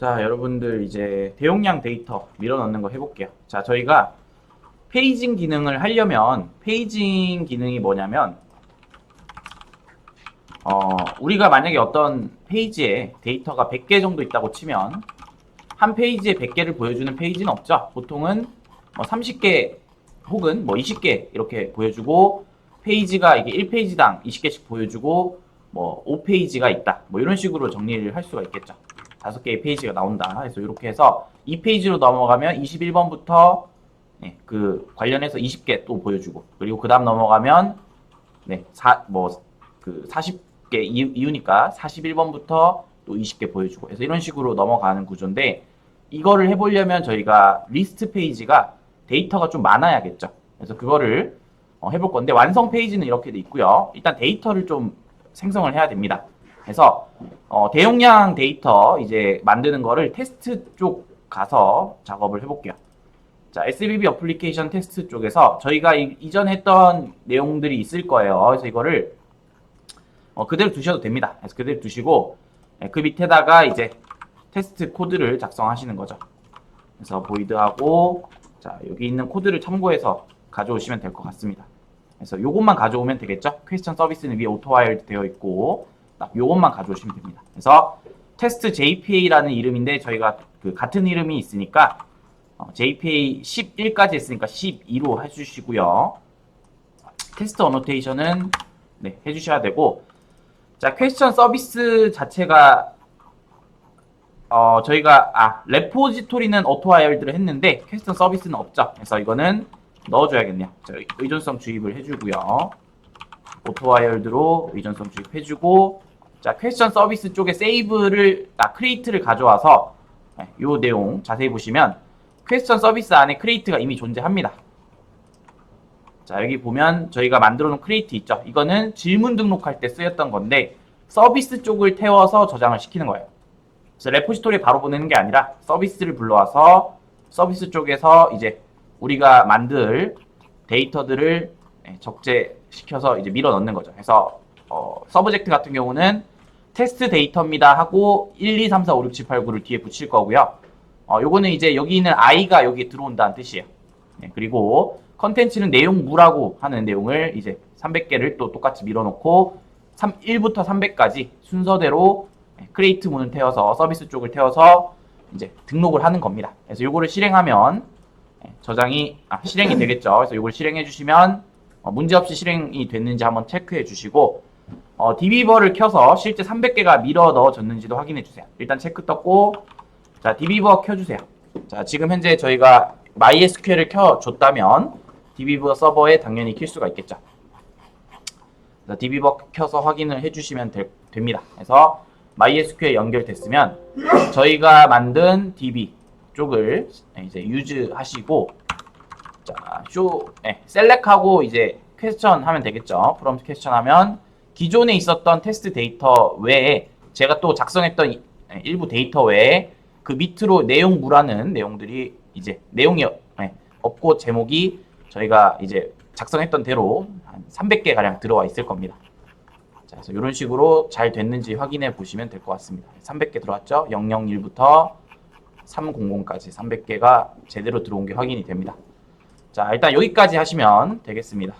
자, 여러분들 이제 대용량 데이터 밀어넣는 거 해볼게요. 자, 저희가 페이징 기능을 하려면 페이징 기능이 뭐냐면 어, 우리가 만약에 어떤 페이지에 데이터가 100개 정도 있다고 치면 한 페이지에 100개를 보여주는 페이지는 없죠. 보통은 뭐 30개 혹은 뭐 20개 이렇게 보여주고 페이지가 이게 1페이지당 20개씩 보여주고 뭐 5페이지가 있다. 뭐 이런 식으로 정리를 할 수가 있겠죠. 다섯 개의 페이지가 나온다. 그래서 이렇게 해서 이 페이지로 넘어가면 21번부터 네, 그 관련해서 20개 또 보여주고 그리고 그 다음 넘어가면 네, 사, 뭐, 그 40개 이유, 이유니까 41번부터 또 20개 보여주고 그래서 이런 식으로 넘어가는 구조인데 이거를 해보려면 저희가 리스트 페이지가 데이터가 좀 많아야겠죠. 그래서 그거를 어, 해볼 건데 완성 페이지는 이렇게 돼 있고요. 일단 데이터를 좀 생성을 해야 됩니다. 그래서 어, 대용량 데이터 이제 만드는 거를 테스트 쪽 가서 작업을 해볼게요. 자, SBB 어플리케이션 테스트 쪽에서 저희가 이, 이전에 했던 내용들이 있을 거예요. 그래서 이거를 어, 그대로 두셔도 됩니다. 그래서 그대로 두시고 예, 그 밑에다가 이제 테스트 코드를 작성하시는 거죠. 그래서 보이드하고 자 여기 있는 코드를 참고해서 가져오시면 될 것 같습니다. 그래서 요것만 가져오면 되겠죠? 퀘스천 서비스는 위에 오토와일드 되어 있고 딱 요것만 가져오시면 됩니다. 그래서 테스트 JPA라는 이름인데 저희가 그 같은 이름이 있으니까 어, JPA 11까지 했으니까 12로 해주시고요. 테스트 어노테이션은 네, 해주셔야 되고 자 퀘스천 서비스 자체가 어, 저희가 아 레포지토리는 오토와일드를 했는데 퀘스천 서비스는 없죠. 그래서 이거는 넣어줘야겠네요. 자, 의존성 주입을 해주고요. 오토와일드로 의존성 주입해주고 자 퀘스천 서비스 쪽에 세이브를 아 크리에이트를 가져와서 네, 요 내용 자세히 보시면 퀘스천 서비스 안에 크리에이트가 이미 존재합니다. 자 여기 보면 저희가 만들어 놓은 크리에이트 있죠. 이거는 질문 등록할 때 쓰였던 건데 서비스 쪽을 태워서 저장을 시키는 거예요. 그래서 레포지토리에 바로 보내는 게 아니라 서비스를 불러와서 서비스 쪽에서 이제 우리가 만들 데이터들을 네, 적재시켜서 이제 밀어 넣는 거죠. 그래서 어, 서브젝트 같은 경우는 테스트 데이터입니다 하고 1, 2, 3, 4, 5, 6, 7, 8, 9를 뒤에 붙일 거고요. 어, 요거는 이제 여기 있는 i가 여기 들어온다는 뜻이에요. 네, 그리고 컨텐츠는 내용무라고 하는 내용을 이제 300개를 또 똑같이 밀어놓고 3, 1부터 300까지 순서대로 크리에이트 문을 태워서 서비스 쪽을 태워서 이제 등록을 하는 겁니다. 그래서 요거를 실행하면 예, 저장이 아, 실행이 되겠죠. 그래서 요걸 실행해 주시면 어, 문제없이 실행이 됐는지 한번 체크해 주시고 어, 디비버를 켜서 실제 300개가 밀어 넣어졌는지도 확인해 주세요. 일단 체크 떴고 자 디비버 켜주세요. 자 지금 현재 저희가 MySQL을 켜줬다면 디비버 서버에 당연히 킬 수가 있겠죠. 그래서 디비버 켜서 확인을 해주시면 될- 됩니다. 그래서 MySQL 연결됐으면 저희가 만든 DB 쪽을 이제 유즈 하시고 자, 쇼, 네, 셀렉하고 이제 퀘스천 하면 되겠죠. 프롬트 퀘스천 하면 기존에 있었던 테스트 데이터 외에 제가 또 작성했던 이- 네, 일부 데이터 외에 그 밑으로 내용 무라는 내용들이 이제 내용이 네, 없고 제목이 저희가 이제 작성했던 대로 한 300개 가량 들어와 있을 겁니다. 자, 그래서 이런 식으로 잘 됐는지 확인해 보시면 될 것 같습니다. 300개 들어왔죠? 001부터 300까지 300개가 제대로 들어온 게 확인이 됩니다. 자, 일단 여기까지 하시면 되겠습니다.